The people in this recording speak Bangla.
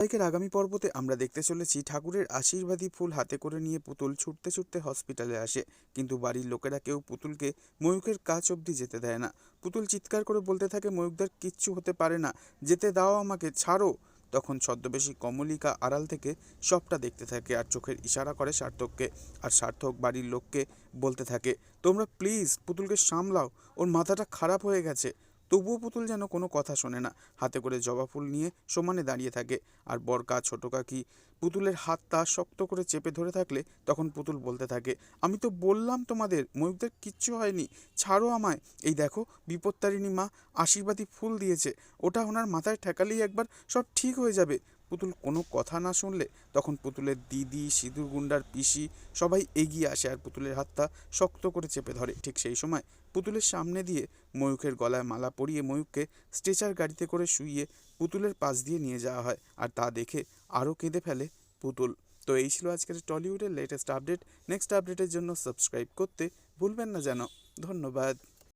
ধারাবাহিকের আগামী পর্বতে আমরা দেখতে চলেছি ঠাকুরের আশীর্বাদী ফুল হাতে করে নিয়ে পুতুল ছুটতে ছুটতে হসপিটালে আসে। কিন্তু বাড়ির লোকেরা কেউ পুতুলকে ময়ূকের কাজ অবধি যেতে দেয় না। পুতুল চিৎকার করে বলতে থাকে ময়ূকদার কিচ্ছু হতে পারে না, যেতে দাও আমাকে, ছাড়ো। তখন ছদ্মবেশী কমলিকা আড়াল থেকে সবটা দেখতে থাকে আর চোখের ইশারা করে সার্থককে। আর সার্থক বাড়ির লোককে বলতে থাকে, তোমরা প্লিজ পুতুলকে সামলাও, ওর মাথাটা খারাপ হয়ে গেছে। তবুও পুতুল যেন কোনো কথা শোনে না। হাতে করে জবা ফুল নিয়ে সমানে দাঁড়িয়ে থাকে। আর বরকা, ছোট কাকি পুতুলের হাতটা শক্ত করে চেপে ধরে থাকলে তখন পুতুল বলতে থাকে, আমি তো বললাম তোমাদের ময়ূকদের কিচ্ছু হয়নি। ছাড়ো আমায়। এই দেখো, বিপত্তারিণী মা আশীর্বাদী ফুল দিয়েছে। ওটা ওনার মাথায় ঠেকালেই একবার সব ঠিক হয়ে যাবে। পুতুল কোনো কথা না শুনলে তখন পুতুলের দিদি, সিঁদুর গুন্ডার পিসি সবাই এগিয়ে আসে আর পুতুলের হাতটা শক্ত করে চেপে ধরে। ঠিক সেই সময় পুতুলের সামনে দিয়ে ময়ূখের গলায় মালা পরিয়ে ময়ূককে স্ট্রেচার গাড়িতে করে শুইয়ে পুতুলের পাশ দিয়ে নিয়ে যাওয়া হয় আর তা দেখে আরও কেঁদে ফেলে পুতুল। তো এই ছিল আজকের টলিউডের লেটেস্ট আপডেট নেক্সট আপডেটের জন্য সাবস্ক্রাইব করতে ভুলবেন না যেন। ধন্যবাদ।